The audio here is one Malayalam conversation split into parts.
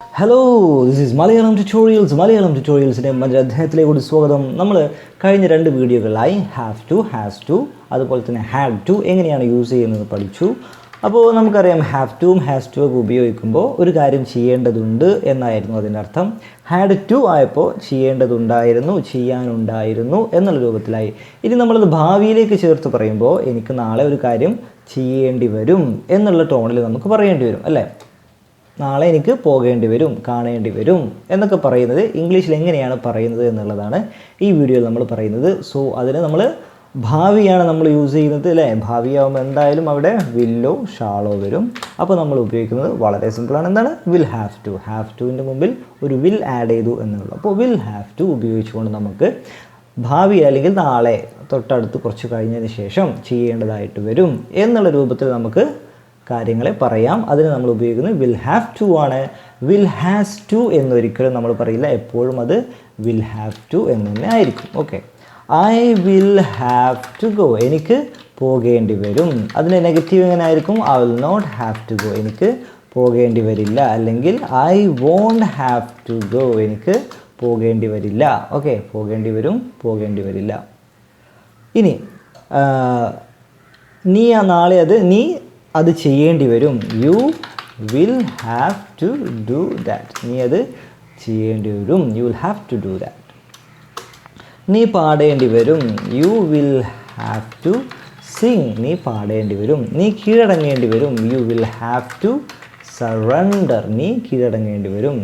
Hello this is Malayalam tutorials Malayalam ട്യൂട്ടോറിയൽസിന്റെ മറ്റൊരു അദ്ദേഹത്തിലേക്കൂടി കൂടി സ്വാഗതം. നമ്മൾ കഴിഞ്ഞ രണ്ട് വീഡിയോകളിലായി ഹാവ് ടു ഹാസ് ടു അതുപോലെ തന്നെ ഹാഡ് ടു എങ്ങനെയാണ് യൂസ് ചെയ്യുന്നത് പഠിച്ചു. അപ്പോൾ നമുക്കറിയാം ഹാവ് ടുവും ഹാസ് ടു ഒക്കെ ഉപയോഗിക്കുമ്പോൾ ഒരു കാര്യം ചെയ്യേണ്ടതുണ്ട് എന്നായിരുന്നു അതിന്റെ അർത്ഥം. ഹാഡ് ടു ആയപ്പോൾ ചെയ്യേണ്ടതുണ്ടായിരുന്നു ചെയ്യാനുണ്ടായിരുന്നു എന്നുള്ള രൂപത്തിലായി. ഇനി നമ്മളത് ഭാവിയിലേക്ക് ചേർത്ത് പറയുമ്പോൾ എനിക്ക് നാളെ ഒരു കാര്യം ചെയ്യേണ്ടി വരും എന്നുള്ള ടോണിൽ നമുക്ക് പറയേണ്ടി വരും അല്ലേ? നാളെ എനിക്ക് പോകേണ്ടി വരും കാണേണ്ടി വരും എന്നൊക്കെ പറയുന്നത് ഇംഗ്ലീഷിൽ എങ്ങനെയാണ് പറയുന്നത് എന്നുള്ളതാണ് ഈ വീഡിയോയിൽ നമ്മൾ പറയുന്നത്. സോ അതിന് നമ്മൾ ഭാവിയാണ് നമ്മൾ യൂസ് ചെയ്യുന്നത് അല്ലേ? ഭാവിയാകുമ്പോൾ എന്തായാലും അവിടെ വില്ലോ ഷാളോ വരും. അപ്പോൾ നമ്മൾ ഉപയോഗിക്കുന്നത് വളരെ സിമ്പിളാണ് എന്താണ്? വിൽ ഹാവ് ടു ഹാവ് ടുവിന്റെ മുമ്പിൽ ഒരു വിൽ ആഡ് ചെയ്തു എന്നുള്ളൂ. അപ്പോൾ വിൽ ഹാവ് ടു ഉപയോഗിച്ചുകൊണ്ട് നമുക്ക് ഭാവി അല്ലെങ്കിൽ നാളെ തൊട്ടടുത്ത് കുറച്ച് കഴിഞ്ഞതിന് ശേഷം ചെയ്യേണ്ടതായിട്ട് വരും എന്നുള്ള രൂപത്തിൽ നമുക്ക് കാര്യങ്ങളെ പറയാം. അതിന് നമ്മൾ ഉപയോഗിക്കുന്നത് വിൽ ഹാവ് ടു ആണ്. വിൽ ഹാസ് ടു എന്നൊരിക്കലും നമ്മൾ പറയില്ല. എപ്പോഴും അത് വിൽ ഹാവ് ടു എന്ന് തന്നെ ആയിരിക്കും. Okay I will have to go എനിക്ക് പോകേണ്ടി വരും. അതിന്റെ നെഗറ്റീവ് എങ്ങനെ ആയിരിക്കും? I will not have to go എനിക്ക് പോകേണ്ടി വരില്ല. അല്ലെങ്കിൽ I won't have to go എനിക്ക് പോകേണ്ടി വരില്ല. ഓക്കെ പോകേണ്ടി വരും പോകേണ്ടി വരില്ല. ഇനി നീ ആ നാളെ അത് നീ അത് ചെയ്യേണ്ടി വരും. You will have to do that നീ അത് ചെയ്യേണ്ടി വരും. You will have to do that നീ പാടേണ്ടി വരും. You will have to sing നീ പാടേണ്ടി വരും. നീ കീഴടങ്ങേണ്ടി വരും. You will have to surrender നീ കീഴടങ്ങേണ്ടി വരും.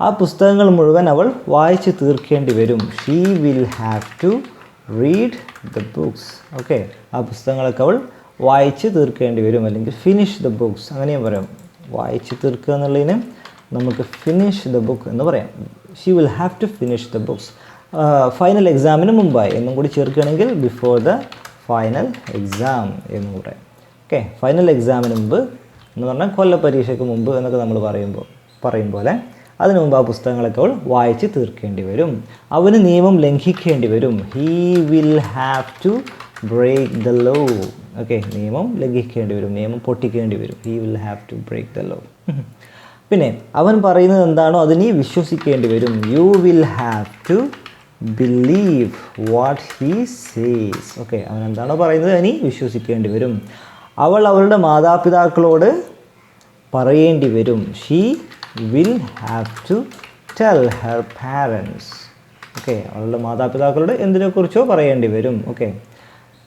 ആ പുസ്തകങ്ങൾ മുഴുവൻ അവൾ വായിച്ച് തീർക്കേണ്ടി വരും. She will have to read the books okay ആ പുസ്തകങ്ങളൊക്കെ അവൾ വായിച്ച് തീർക്കേണ്ടി വരും അല്ലെങ്കിൽ ഫിനിഷ് ദ ബുക്സ് അങ്ങനെയും പറയാം. വായിച്ച് തീർക്കുക എന്നുള്ളതിന് നമുക്ക് ഫിനിഷ് ദ ബുക്ക് എന്ന് പറയാം. She will have to finish the books final എക്സാമിന് മുമ്പായി എന്നും കൂടി ചേർക്കുകയാണെങ്കിൽ ബിഫോർ ദ ഫൈനൽ എക്സാം എന്ന് പറയാം. ഓക്കെ ഫൈനൽ എക്സാമിന് മുമ്പ് എന്ന് പറഞ്ഞാൽ കൊല്ല പരീക്ഷയ്ക്ക് മുമ്പ് എന്നൊക്കെ നമ്മൾ പറയുമ്പോൾ പറയും പോലെ അതിനു മുമ്പ് ആ പുസ്തകങ്ങളൊക്കെ അവൾ വായിച്ച് തീർക്കേണ്ടി വരും. അവന് നിയമം ലംഘിക്കേണ്ടി വരും. He will have to break the law okay നിയമം ലംഘിക്കേണ്ടി വരും. നിയമം പൊട്ടിക്കേണ്ടി വരും. He will have to break the law പിന്നെ അവൻ പറയുന്നത് എന്താണോ അത് നീ വിശ്വസിക്കേണ്ടി വരും. You will have to believe what he says okay അവൻ എന്താണോ പറയുന്നത് അതിനി വിശ്വസിക്കേണ്ടി വരും. അവൾ അവളുടെ മാതാപിതാക്കളോട് പറയേണ്ടി വരും. She will have to tell her parents okay അവളുടെ മാതാപിതാക്കളോട് എന്തിനെക്കുറിച്ചോ പറയേണ്ടി വരും. ഓക്കെ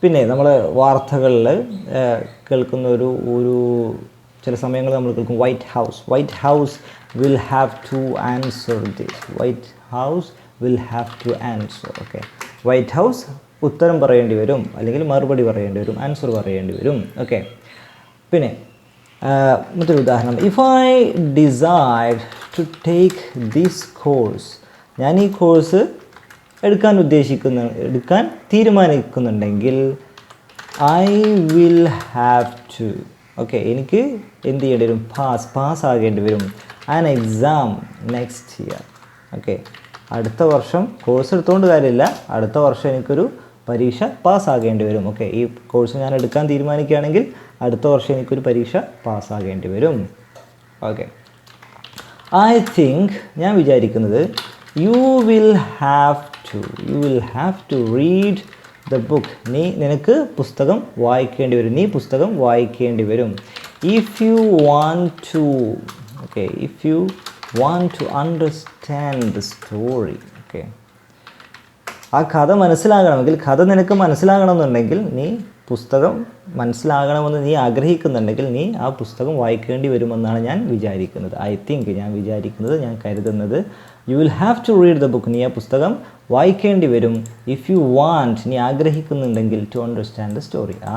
പിന്നെ നമ്മൾ വാർത്തകളിൽ കേൾക്കുന്ന ഒരു ഒരു ചില സമയങ്ങളിൽ നമ്മൾ കേൾക്കും White House White House will have to answer this White House will have to answer okay White House ഉത്തരം പറയേണ്ടി വരും അല്ലെങ്കിൽ മറുപടി പറയേണ്ടി വരും ആൻസർ പറയേണ്ടി വരും. ഓക്കെ പിന്നെ മറ്റൊരു ഉദാഹരണം. If I decide to take this course ഞാൻ ഈ കോഴ്സ് എടുക്കാൻ ഉദ്ദേശിക്കുന്ന എടുക്കാൻ തീരുമാനിക്കുന്നുണ്ടെങ്കിൽ I will have to okay എനിക്ക് എന്ത് ചെയ്യേണ്ടി വരും? പാസ് പാസ് ആകേണ്ടി വരും. An exam next year okay അടുത്ത വർഷം കോഴ്സ് എടുത്തുകൊണ്ട് കാര്യമില്ല. അടുത്ത വർഷം എനിക്കൊരു പരീക്ഷ പാസ്സാകേണ്ടി വരും. ഓക്കെ ഈ കോഴ്സ് ഞാൻ എടുക്കാൻ തീരുമാനിക്കുകയാണെങ്കിൽ അടുത്ത വർഷം എനിക്കൊരു പരീക്ഷ പാസ്സാകേണ്ടി വരും. ഓക്കെ ഐ തിങ്ക് ഞാൻ വിചാരിക്കുന്നത് you will have to you will have to read the book നീ നിനക്ക് പുസ്തകം വായിക്കേണ്ടി വരും. നീ പുസ്തകം വായിക്കേണ്ടി വരും. If you want to okay if you want to understand the story okay ആ കഥ മനസ്സിലാകണമെങ്കിൽ കഥ നിനക്ക് മനസ്സിലാകണമെന്നുണ്ടെങ്കിൽ നീ പുസ്തകം മനസ്സിലാകണമെന്ന് നീ ആഗ്രഹിക്കുന്നുണ്ടെങ്കിൽ നീ ആ പുസ്തകം വായിക്കേണ്ടി വരുമെന്നാണ് ഞാൻ വിചാരിക്കുന്നത്. ഐ തിങ്ക് ഞാൻ വിചാരിക്കുന്നത് ഞാൻ കരുതുന്നത് you will have to read the book നീ ആ പുസ്തകം വായിക്കേണ്ടി വരും. ഇഫ് യു വാണ്ട് നീ ആഗ്രഹിക്കുന്നുണ്ടെങ്കിൽ ടു അണ്ടർസ്റ്റാൻഡ് ദ സ്റ്റോറി ആ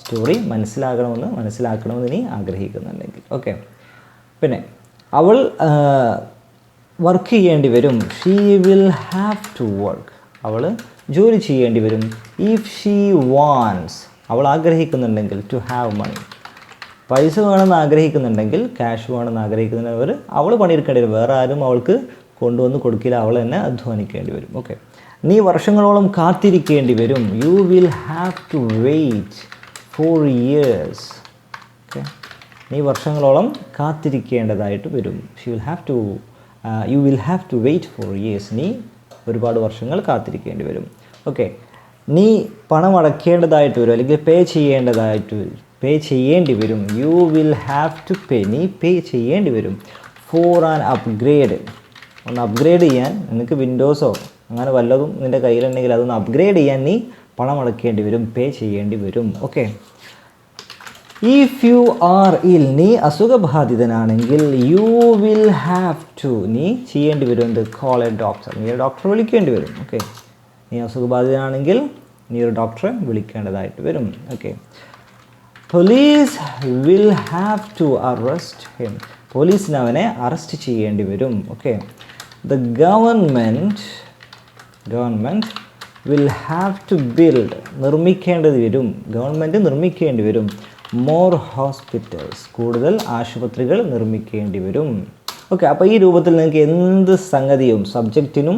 സ്റ്റോറി മനസ്സിലാകണമെന്ന് മനസ്സിലാക്കണമെന്ന് നീ ആഗ്രഹിക്കുന്നുണ്ടെങ്കിൽ. ഓക്കെ പിന്നെ അവൾ വർക്ക് ചെയ്യേണ്ടി വരും. She will have to work അവൾ ജോലി ചെയ്യേണ്ടി വരും. ഇഫ് ഷീ വാൻസ് അവൾ ആഗ്രഹിക്കുന്നുണ്ടെങ്കിൽ ടു ഹാവ് മണി പൈസ വേണമെന്ന് ആഗ്രഹിക്കുന്നുണ്ടെങ്കിൽ ക്യാഷ് വേണമെന്ന് ആഗ്രഹിക്കുന്നവർ അവൾ പണിയെടുക്കേണ്ടി വരും. വേറെ ആരും അവൾക്ക് കൊണ്ടുവന്ന് കൊടുക്കില്ല. അവൾ തന്നെ അധ്വാനിക്കേണ്ടി വരും. ഓക്കെ നീ വർഷങ്ങളോളം കാത്തിരിക്കേണ്ടി വരും. You will have to wait for years okay നീ വർഷങ്ങളോളം കാത്തിരിക്കേണ്ടതായിട്ട് വരും. She will have to you will have to wait for years നീ ഒരുപാട് വർഷങ്ങൾ കാത്തിരിക്കേണ്ടി വരും. ഓക്കെ നീ പണം അടക്കേണ്ടതായിട്ട് വരും അല്ലെങ്കിൽ പേ ചെയ്യേണ്ടതായിട്ട് പേ ചെയ്യേണ്ടി വരും. You will have to pay നീ പേ ചെയ്യേണ്ടി വരും ഫോർ ആൻ അപ്ഗ്രേഡ് ഒന്ന് അപ്ഗ്രേഡ് ചെയ്യാൻ. നിനക്ക് വിൻഡോസോ അങ്ങനെ വല്ലതും നിന്റെ കയ്യിലുണ്ടെങ്കിൽ അതൊന്ന് അപ്ഗ്രേഡ് ചെയ്യാൻ നീ പണം അടക്കേണ്ടി വരും പേ ചെയ്യേണ്ടി വരും. Okay if U are ill നീ അസുഖബാധിതനാണെങ്കിൽ യു വിൽ ഹാവ് ടു നീ ചെയ്യേണ്ടി വരും എന്ത് കോൾ എ ഡോക്ടർ നീ ഡോക്ടറെ വിളിക്കേണ്ടി വരും. ഓക്കെ നീ അസുഖബാധിതനാണെങ്കിൽ നീ ഒരു ഡോക്ടറെ വിളിക്കേണ്ടതായിട്ട് വരും. Okay police will have to arrest him പോലീസിന് അവനെ അറസ്റ്റ് ചെയ്യേണ്ടി വരും. Okay the government government will have to build നിർമ്മിക്കേണ്ടത് വരും. ഗവൺമെന്റ് നിർമ്മിക്കേണ്ടി വരും. മോർ ഹോസ്പിറ്റൽസ് കൂടുതൽ ആശുപത്രികൾ നിർമ്മിക്കേണ്ടി വരും. ഓക്കെ അപ്പോൾ ഈ രൂപത്തിൽ നിങ്ങൾക്ക് എന്ത് സംഗതിയും സബ്ജക്റ്റിനും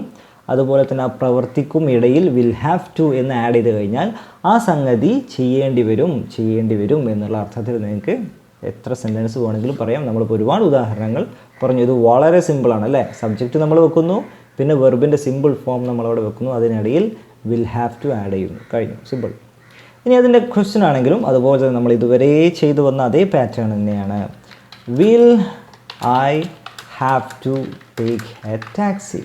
അതുപോലെ തന്നെ ആ പ്രവർത്തിക്കും ഇടയിൽ വിൽ ഹാവ് ടു എന്ന് ആഡ് ചെയ്ത് കഴിഞ്ഞാൽ ആ സംഗതി ചെയ്യേണ്ടി വരും ചെയ്യേണ്ടി വരും എന്നുള്ള അർത്ഥത്തിൽ നിങ്ങൾക്ക് എത്ര സെന്റൻസ് വേണമെങ്കിലും പറയാം. നമ്മളിപ്പോൾ ഒരുപാട് ഉദാഹരണങ്ങൾ പറഞ്ഞു. ഇത് വളരെ സിമ്പിളാണ് അല്ലേ? സബ്ജക്റ്റ് നമ്മൾ വെക്കുന്നു പിന്നെ വെർബിന്റെ സിമ്പിൾ ഫോം നമ്മളവിടെ വെക്കുന്നു. അതിനിടയിൽ വിൽ ഹാവ് ടു ആഡ് ചെയ്യുന്നു. കഴിഞ്ഞു. സിമ്പിൾ ഇനി അതിന്റെ ക്വസ്റ്റ്യൻ ആണെങ്കിലും അതുപോലെ തന്നെ നമ്മൾ ഇതുവരെ ചെയ്തു വന്ന അതേ പാറ്റേൺ തന്നെയാണ്. Will I have to take a taxi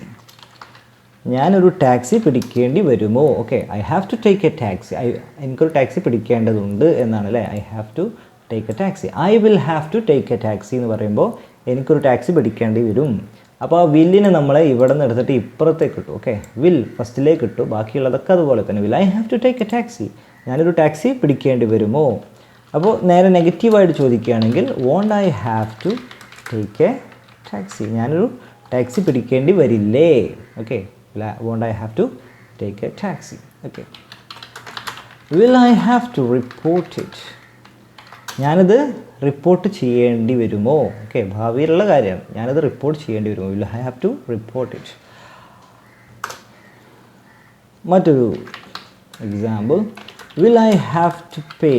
ഞാനൊരു ടാക്സി പിടിക്കേണ്ടി വരുമോ? Okay I have to take a taxi I എനിക്കൊരു ടാക്സി പിടിക്കേണ്ടതുണ്ട് എന്നാണ് അല്ലേ I have to take a taxi I will have to take a taxi എന്ന് പറയുമ്പോൾ എനിക്കൊരു ടാക്സി പിടിക്കേണ്ടി വരും. അപ്പോൾ ആ വില്ലിനെ നമ്മൾ ഇവിടെ നിന്ന് എടുത്തിട്ട് ഇപ്പുറത്തേക്ക് ഇട്ടു. ഓക്കെ വിൽ ഫസ്റ്റിലേക്ക് ഇട്ടു. ബാക്കിയുള്ളതൊക്കെ അതുപോലെ തന്നെ. Will I have to take a taxi ഞാനൊരു ടാക്സി പിടിക്കേണ്ടി വരുമോ? അപ്പോൾ നേരെ നെഗറ്റീവായിട്ട് ചോദിക്കുകയാണെങ്കിൽ won't I have to take a taxi ഞാനൊരു ടാക്സി പിടിക്കേണ്ടി വരില്ലേ? Okay won't I have to take a taxi? Okay. Will I have to report it? ഞാനത് റിപ്പോർട്ട് ചെയ്യേണ്ടി വരുമോ ഓക്കെ ഭാവിയിലുള്ള കാര്യമാണ് ഞാനത് റിപ്പോർട്ട് ചെയ്യേണ്ടി വരുമോ will I have to report it മറ്റൊരു example will I have to pay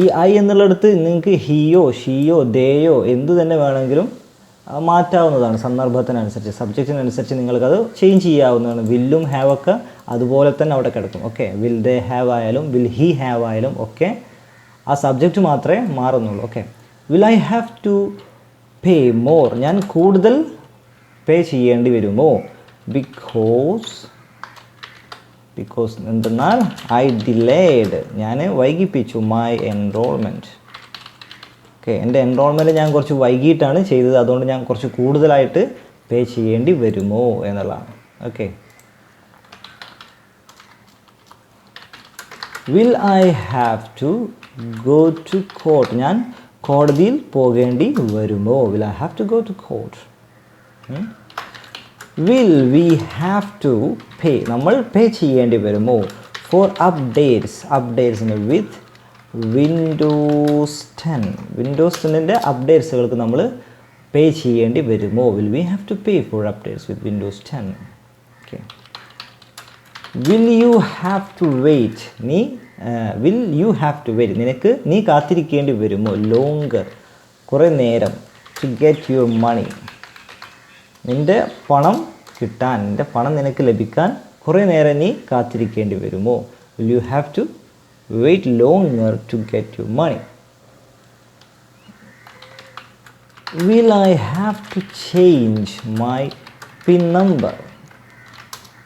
ഈ ഐ എന്നുള്ളിടത്ത് നിങ്ങൾക്ക് ഹിയോ ഷിയോ ദേയോ എന്തു തന്നെ വേണമെങ്കിലും മാറ്റാവുന്നതാണ് സന്ദർഭത്തിനനുസരിച്ച് സബ്ജക്റ്റിനനുസരിച്ച് നിങ്ങൾക്കത് ചേഞ്ച് ചെയ്യാവുന്നതാണ്. വില്ലും ഹാവ് ഒക്കെ അതുപോലെ തന്നെ അവിടെ കിടക്കും. ഓക്കെ വിൽ ദേ ഹാവ് ആയാലും വിൽ ഹി ഹാവ് ആയാലും ഒക്കെ ആ സബ്ജക്റ്റ് മാത്രമേ മാറുന്നുള്ളൂ. Okay will I have to pay more ഞാൻ കൂടുതൽ പേ ചെയ്യേണ്ടി വരുമോ? ബിക്കോസ് ബിക്കോസ് എന്തെന്നാൽ ഐ ഡിലേഡ് ഞാൻ വൈകിപ്പിച്ചു മൈ എൻറോൾമെന്റ് ഓക്കെ എന്റെ എൻറോൾമെന്റ് ഞാൻ കുറച്ച് വൈകിട്ടാണ് ചെയ്തത്. അതുകൊണ്ട് ഞാൻ കുറച്ച് കൂടുതലായിട്ട് പേ ചെയ്യേണ്ടി വരുമോ എന്നുള്ളതാണ്. Okay will I have to go to court ഞാൻ കോടതിയിൽ പോകേണ്ടി വരുമോ? Will I have to go to court will we have to pay നമ്മൾ പേ ചെയ്യേണ്ടി വരുമോ? ഫോർ അപ്ഡേറ്റ്സ് അപ്ഡേറ്റ്സിന് വിത്ത് വിൻഡോസ് ടെൻ വിൻഡോസ് ടെന്നിന്റെ അപ്ഡേറ്റ്സുകൾക്ക് നമ്മൾ പേ ചെയ്യേണ്ടി വരുമോ? Will we have to pay for updates with Windows ten okay will you have to wait നീ will you have to wait നിനക്ക് നീ കാത്തിരിക്കേണ്ടി വരുമോ? ലോങ്കർ കുറേ നേരം ടു ഗെറ്റ് യുവർ മണി നിന്റെ പണം കിട്ടാൻ നിന്റെ പണം നിനക്ക് ലഭിക്കാൻ കുറേ നേരം നീ കാത്തിരിക്കേണ്ടി വരുമോ? Will you have to wait longer to get your money. Will I have to change my PIN number?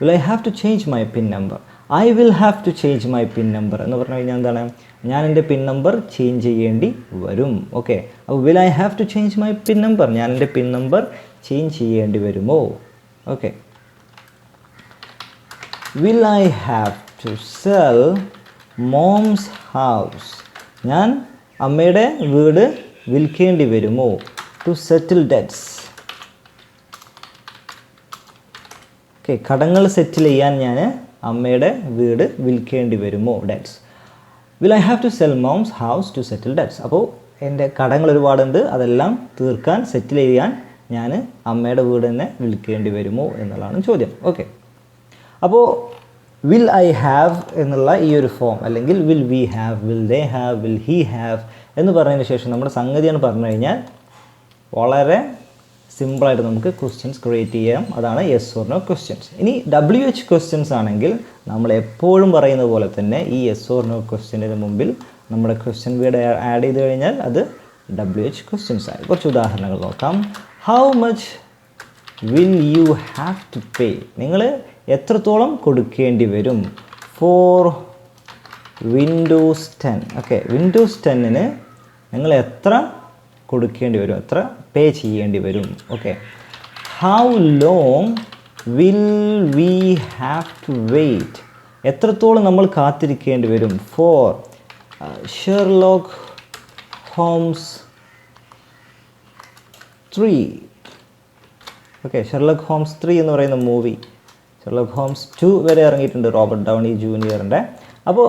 Will I have to change my PIN number? I will have to change my PIN number എന്ന് പറഞ്ഞു കഴിഞ്ഞാൽ എന്താണ് ഞാൻ എന്റെ പിൻ നമ്പർ ചേഞ്ച് ചെയ്യേണ്ടി വരും ഓക്കെ അപ്പോൾ will I have to change my PIN number ഞാൻ എന്റെ പിൻ നമ്പർ ചേഞ്ച് ചെയ്യേണ്ടി വരുമോ okay will I have to sell mom's house ഞാൻ അമ്മയുടെ വീട് വിൽക്കേണ്ടി വരുമോ? ടു സെറ്റിൽ ഡെറ്റ്സ് ഓക്കെ കടങ്ങൾ സെറ്റിൽ ചെയ്യാൻ ഞാൻ അമ്മയുടെ വീട് വിൽക്കേണ്ടി വരുമോ? Debts will I have to sell mom's house to settle debts അപ്പോൾ എന്റെ കടങ്ങൾ ഒരുപാടുണ്ട്. അതെല്ലാം തീർക്കാൻ സെറ്റിൽ ചെയ്യാൻ ഞാൻ അമ്മയുടെ വീട് തന്നെ വിൽക്കേണ്ടി വരുമോ എന്നുള്ളതാണ് ചോദ്യം. ഓക്കെ അപ്പോൾ വിൽ ഐ ഹാവ് എന്നുള്ള ഈ ഒരു ഫോം അല്ലെങ്കിൽ will we have will they have will he have എന്ന് പറഞ്ഞതിന് ശേഷം നമ്മുടെ സംഗതിയാണ് പറഞ്ഞു കഴിഞ്ഞാൽ വളരെ സിമ്പിളായിട്ട് നമുക്ക് ക്വസ്റ്റ്യൻസ് ക്രിയേറ്റ് ചെയ്യാം. അതാണ് യെസ് ഓർ നോ ക്വസ്റ്റ്യൻസ് ഇനി ഡബ്ല്യു എച്ച് ക്വസ്റ്റ്യൻസ് ആണെങ്കിൽ നമ്മൾ എപ്പോഴും പറയുന്ന പോലെ തന്നെ ഈ യെസ് ഓർ നോ ക്വസ്റ്റ്യന്റെ മുമ്പിൽ നമ്മുടെ ക്വസ്റ്റ്യൻ വീട് ആഡ് ചെയ്ത് കഴിഞ്ഞാൽ അത് ഡബ്ല്യു എച്ച് ക്വസ്റ്റ്യൻസ് ആയി. കുറച്ച് ഉദാഹരണങ്ങൾ നോക്കാം. How much will you have to pay നിങ്ങൾ എത്രത്തോളം കൊടുക്കേണ്ടി വരും? For Windows ten okay Windows ടെന്നിന് നിങ്ങൾ എത്ര കൊടുക്കേണ്ടി വരും? എത്ര പേ ചെയ്യേണ്ടി വരും? Okay how long will we have to wait എത്രത്തോളം നമ്മൾ കാത്തിരിക്കേണ്ടി വരും? For Sherlock Holmes three okay Sherlock Holmes three എന്ന് പറയുന്ന മൂവി ഷെർലക് ഹോംസ് ടു വരെ ഇറങ്ങിയിട്ടുണ്ട് റോബർട്ട് ഡൗണി ജൂനിയറിന്റെ അപ്പോൾ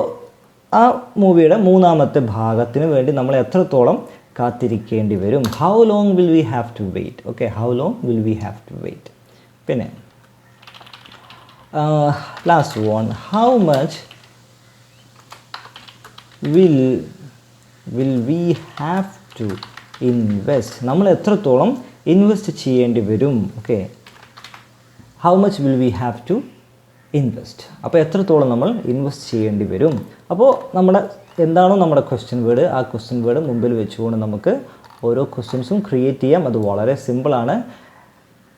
ആ മൂവിയുടെ മൂന്നാമത്തെ ഭാഗത്തിന് വേണ്ടി നമ്മൾ എത്രത്തോളം കാത്തിരിക്കേണ്ടി വരും? How long will we have to wait okay how long will we have to wait പിന്നെ last one how much will will we have to invest നമ്മൾ എത്രത്തോളം ഇൻവെസ്റ്റ് ചെയ്യേണ്ടി വരും? Okay how much will we have to invest അപ്പോൾ എത്രത്തോളം നമ്മൾ ഇൻവെസ്റ്റ് ചെയ്യേണ്ടി വരും? അപ്പോൾ നമ്മുടെ എന്താണോ നമ്മുടെ ക്വസ്റ്റ്യൻ വേർഡ് ആ ക്വസ്റ്റ്യൻ വേർഡ് മുമ്പിൽ വെച്ചുകൊണ്ട് നമുക്ക് ഓരോ ക്വസ്റ്റ്യൻസും ക്രിയേറ്റ് ചെയ്യാം. അത് വളരെ സിമ്പിളാണ്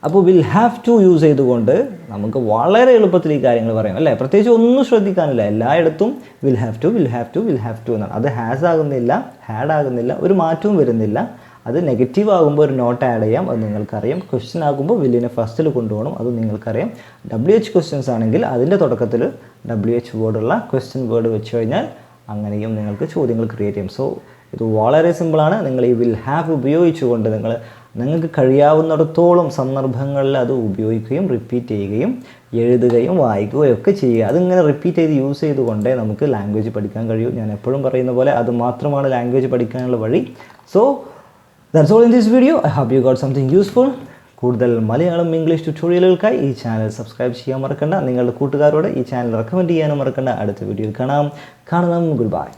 അപ്പോൾ വിൽ ഹാവ് ടു യൂസ് ചെയ്തുകൊണ്ട് നമുക്ക് വളരെ എളുപ്പത്തിൽ ഈ കാര്യങ്ങൾ പറയാം. അല്ലേ? പ്രത്യേകിച്ച് ഒന്നും ശ്രദ്ധിക്കാനില്ല. എല്ലായിടത്തും will have to will have to will have to എന്നാണ്. അത് ഹാസ് ആകുന്നില്ല ഹാഡ് ആകുന്നില്ല ഒരു മാറ്റവും വരുന്നില്ല. അത് നെഗറ്റീവ് ആകുമ്പോൾ ഒരു നോട്ട് ആഡ് ചെയ്യാം അത് നിങ്ങൾക്കറിയാം. ക്വസ്റ്റ്യൻ ആകുമ്പോൾ വില്ലിനെ ഫസ്റ്റിൽ കൊണ്ടുപോകണം അത് നിങ്ങൾക്കറിയാം. ഡബ്ല്യു എച്ച് ക്വസ്റ്റ്യൻസ് ആണെങ്കിൽ അതിന്റെ തുടക്കത്തിൽ ഡബ്ല്യു എച്ച് വേർഡുള്ള ക്വസ്റ്റ്യൻ വേർഡ് വെച്ച് കഴിഞ്ഞാൽ അങ്ങനെയും നിങ്ങൾക്ക് ചോദ്യങ്ങൾ ക്രിയേറ്റ് ചെയ്യാം. സോ ഇത് വളരെ സിമ്പിളാണ് നിങ്ങൾ ഈ വിൽ ഹാവ് ഉപയോഗിച്ചുകൊണ്ട് നിങ്ങൾ നിങ്ങൾക്ക് കഴിയാവുന്നിടത്തോളം സന്ദർഭങ്ങളിൽ അത് ഉപയോഗിക്കുകയും റിപ്പീറ്റ് ചെയ്യുകയും എഴുതുകയും വായിക്കുകയും ഒക്കെ ചെയ്യുക. അതിങ്ങനെ റിപ്പീറ്റ് ചെയ്ത് യൂസ് ചെയ്തുകൊണ്ടേ നമുക്ക് ലാംഗ്വേജ് പഠിക്കാൻ കഴിയൂ. ഞാൻ എപ്പോഴും പറയുന്ന പോലെ അത് മാത്രമാണ് ലാംഗ്വേജ് പഠിക്കാനുള്ള വഴി. So that's all in this video I have you got something useful കൂടുതൽ മലയാളം ഇംഗ്ലീഷ് ട്യൂട്ടോറിയലുകൾക്കായി ഈ ചാനൽ സബ്സ്ക്രൈബ് ചെയ്യാൻ മറക്കണ്ട. നിങ്ങളുടെ കൂട്ടുകാരോട് ഈ ചാനൽ റെക്കമെൻഡ് ചെയ്യാനും മറക്കണ്ട. അടുത്ത വീഡിയോയിൽ കാണാം. കാണാം. Good bye